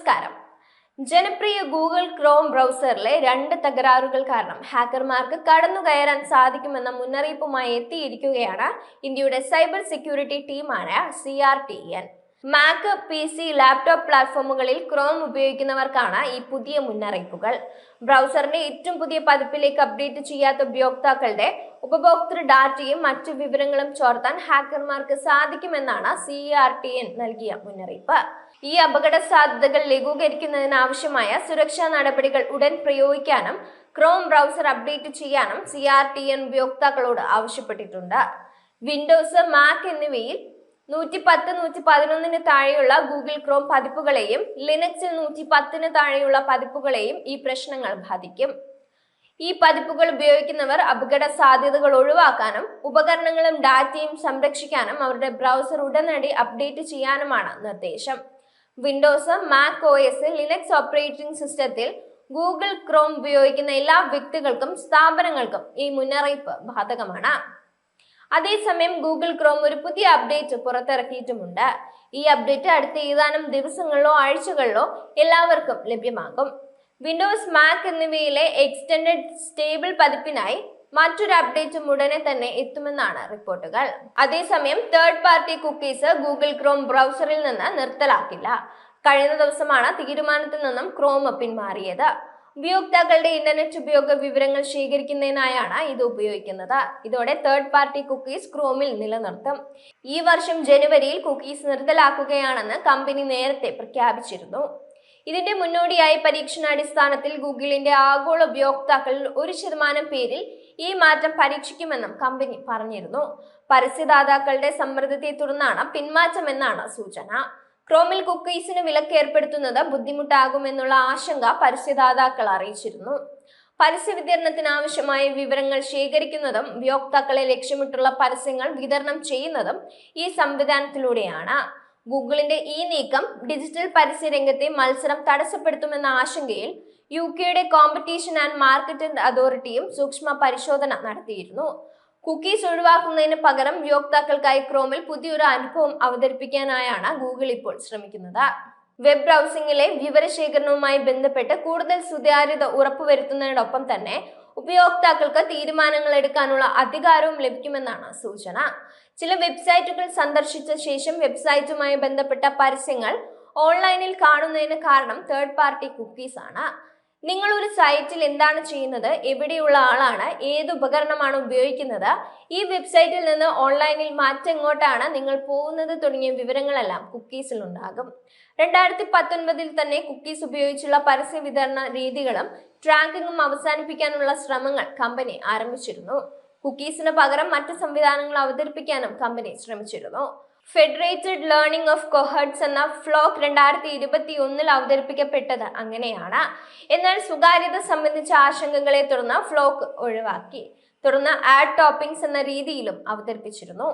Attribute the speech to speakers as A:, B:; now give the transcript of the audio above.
A: നമസ്കാരം. ജനപ്രിയ Google Chrome ബ്രൗസറിലെ രണ്ട് തകരാറുകൾ കാരണം ഹാക്കർമാർക്ക് കടന്നു കയറാൻ സാധിക്കുമെന്ന മുന്നറിയിപ്പുമായി എത്തിയിരിക്കുകയാണ് ഇന്ത്യയുടെ സൈബർ സെക്യൂരിറ്റി ടീമായ C R T N. Mac PC C laptop പ്ലാറ്റ്ഫോമുകളിൽ ക്രോം ഉപയോഗിക്കുന്നവർക്കാണ് ഈ പുതിയ മുന്നറിയിപ്പുകൾ. ബ്രൗസറിന്റെ ഏറ്റവും പുതിയ പതിപ്പിലേക്ക് അപ്ഡേറ്റ് ചെയ്യാത്ത ഉപയോക്താക്കളുടെ ഉപഭോക്തൃ ഡാറ്റയും മറ്റു വിവരങ്ങളും ചോർത്താൻ ഹാക്കർമാർക്ക് സാധിക്കുമെന്നാണ് സി ആർ ടി എൻ നൽകിയ മുന്നറിയിപ്പ്. ഈ അപകട സാധ്യതകൾ ലഘൂകരിക്കുന്നതിന് ആവശ്യമായ സുരക്ഷാ നടപടികൾ ഉടൻ പ്രയോഗിക്കാനും ക്രോം ബ്രൗസർ അപ്ഡേറ്റ് ചെയ്യാനും സി ആർ ടി എൻ ഉപയോക്താക്കളോട് ആവശ്യപ്പെട്ടിട്ടുണ്ട്. വിൻഡോസ് മാക് എന്നിവയിൽ നൂറ്റി പത്ത് നൂറ്റി പതിനൊന്നിന് താഴെയുള്ള ഗൂഗിൾ ക്രോം പതിപ്പുകളെയും ലിനക്സിൽ നൂറ്റി പത്തിന് താഴെയുള്ള പതിപ്പുകളെയും ഈ പ്രശ്നങ്ങൾ ബാധിക്കും. ഈ പതിപ്പുകൾ ഉപയോഗിക്കുന്നവർ അപകട സാധ്യതകൾ ഒഴിവാക്കാനും ഉപകരണങ്ങളും ഡാറ്റയും സംരക്ഷിക്കാനും അവരുടെ ബ്രൗസർ ഉടനടി അപ്ഡേറ്റ് ചെയ്യാനുമാണ് നിർദ്ദേശം. Windows Mac O S Linux operating സിസ്റ്റത്തിൽ ഗൂഗിൾ ക്രോം ഉപയോഗിക്കുന്ന എല്ലാ വ്യക്തികൾക്കും സ്ഥാപനങ്ങൾക്കും ഈ മുന്നറിയിപ്പ് ബാധകമാണ്. അതേസമയം ഗൂഗിൾ ക്രോം ഒരു പുതിയ അപ്ഡേറ്റ് പുറത്തിറക്കിയിട്ടുമുണ്ട്. ഈ അപ്ഡേറ്റ് അടുത്ത ഏതാനും ദിവസങ്ങളിലോ ആഴ്ചകളിലോ എല്ലാവർക്കും ലഭ്യമാകും. വിൻഡോസ് മാക് എന്നിവയിലെ എക്സ്റ്റൻഡഡ് സ്റ്റേബിൾ പതിപ്പിനായി മറ്റൊരു അപ്ഡേറ്റും ഉടനെ തന്നെ എത്തുമെന്നാണ് റിപ്പോർട്ടുകൾ. അതേസമയം third party cookies Google Chrome ബ്രൗസറിൽ നിന്ന് നിർത്തലാക്കില്ല. കഴിഞ്ഞ ദിവസമാണ് തീരുമാനത്തിൽ നിന്നും ക്രോം പിന്മാറിയത്. ഉപയോക്താക്കളുടെ ഇന്റർനെറ്റ് ഉപയോഗ വിവരങ്ങൾ ശേഖരിക്കുന്നതിനായാണ് ഇത് ഉപയോഗിക്കുന്നത്. ഇതോടെ തേർഡ് പാർട്ടി കുക്കീസ് ക്രോമിൽ നിലനിർത്തും. ഈ വർഷം ജനുവരിയിൽ കുക്കീസ് നിർത്തലാക്കുകയാണെന്ന് കമ്പനി നേരത്തെ പ്രഖ്യാപിച്ചിരുന്നു. ഇതിന്റെ മുന്നോടിയായി പരീക്ഷണാടിസ്ഥാനത്തിൽ ഗൂഗിളിന്റെ ആഗോള ഉപയോക്താക്കളിൽ ഒരു ശതമാനം പേരിൽ ഈ മാറ്റം പരീക്ഷിക്കുമെന്നും കമ്പനി പറഞ്ഞിരുന്നു. പരസ്യദാതാക്കളുടെ സമ്മർദ്ദത്തെ തുടർന്നാണ് പിന്മാറ്റമെന്നാണ് സൂചന. ക്രോമിൽ കുക്കീസിന് വിലക്ക് ഏർപ്പെടുത്തുന്നത് ബുദ്ധിമുട്ടാകുമെന്നുള്ള ആശങ്ക പരസ്യദാതാക്കൾ അറിയിച്ചിരുന്നു. പരസ്യ വിതരണത്തിന് ആവശ്യമായ വിവരങ്ങൾ ശേഖരിക്കുന്നതും ഉപയോക്താക്കളെ ലക്ഷ്യമിട്ടുള്ള പരസ്യങ്ങൾ വിതരണം ചെയ്യുന്നതും ഈ സംവിധാനത്തിലൂടെയാണ്. ഗൂഗിളിന്റെ ഈ നീക്കം ഡിജിറ്റൽ പരസ്യ രംഗത്തെ മത്സരം തടസ്സപ്പെടുത്തുമെന്ന ആശങ്കയിൽ യു കെയുടെ കോമ്പറ്റീഷൻ ആൻഡ് മാർക്കറ്റ് അതോറിറ്റിയും സൂക്ഷ്മ പരിശോധന നടത്തിയിരുന്നു. കുക്കീസ് ഒഴിവാക്കുന്നതിന് പകരം ഉപയോക്താക്കൾക്കായി ക്രോമിൽ പുതിയൊരു അനുഭവം അവതരിപ്പിക്കാനായാണ് ഗൂഗിൾ ഇപ്പോൾ ശ്രമിക്കുന്നത്. വെബ് ബ്രൗസിംഗിലെ വിവരശേഖരണവുമായി ബന്ധപ്പെട്ട് കൂടുതൽ സുതാര്യത ഉറപ്പുവരുത്തുന്നതിനൊപ്പം തന്നെ ഉപയോക്താക്കൾക്ക് തീരുമാനങ്ങൾ എടുക്കാനുള്ള അധികാരവും ലഭിക്കുമെന്നാണ് സൂചന. ചില വെബ്സൈറ്റുകൾ സന്ദർശിച്ച ശേഷം വെബ്സൈറ്റുമായി ബന്ധപ്പെട്ട പരസ്യങ്ങൾ ഓൺലൈനിൽ കാണുന്നതിന് കാരണം തേർഡ് പാർട്ടി കുക്കീസ് ആണ്. നിങ്ങൾ ഒരു സൈറ്റിൽ എന്താണ് ചെയ്യുന്നത്? എവിടെയുള്ള ആളാണ്? ഏത് ഉപകരണമാണ് ഉപയോഗിക്കുന്നത്? ഈ വെബ്സൈറ്റിൽ നിന്ന് ഓൺലൈനിൽ മാറ്റെങ്ങോട്ടാണ് നിങ്ങൾ പോകുന്നത് തുടങ്ങിയ വിവരങ്ങളെല്ലാം കുക്കീസിൽ ഉണ്ടാകും. രണ്ടായിരത്തി പത്തൊൻപതിൽ തന്നെ കുക്കീസ് ഉപയോഗിച്ചുള്ള പരസ്യ വിതരണ രീതികളും ട്രാക്കിങ്ങും അവസാനിപ്പിക്കാനുള്ള ശ്രമങ്ങൾ കമ്പനി ആരംഭിച്ചിരുന്നു. കുക്കീസിന് പകരം മറ്റ് സംവിധാനങ്ങൾ അവതരിപ്പിക്കാനും കമ്പനി ശ്രമിച്ചിരുന്നു. ഫെഡറേറ്റഡ് ലേണിംഗ് ഓഫ് കൊഹർട്സ് എന്ന ഫ്ലോക്ക് രണ്ടായിരത്തി ഇരുപത്തി ഒന്നിൽ അവതരിപ്പിക്കപ്പെട്ടത് അങ്ങനെയാണ്. എന്നാൽ സ്വകാര്യത സംബന്ധിച്ച ആശങ്കകളെ തുടർന്ന് ഫ്ലോക്ക് ഒഴിവാക്കി. തുടർന്ന് ആഡ് ടോപ്പിംഗ്സ് എന്ന രീതിയിലും അവതരിപ്പിച്ചിരുന്നു.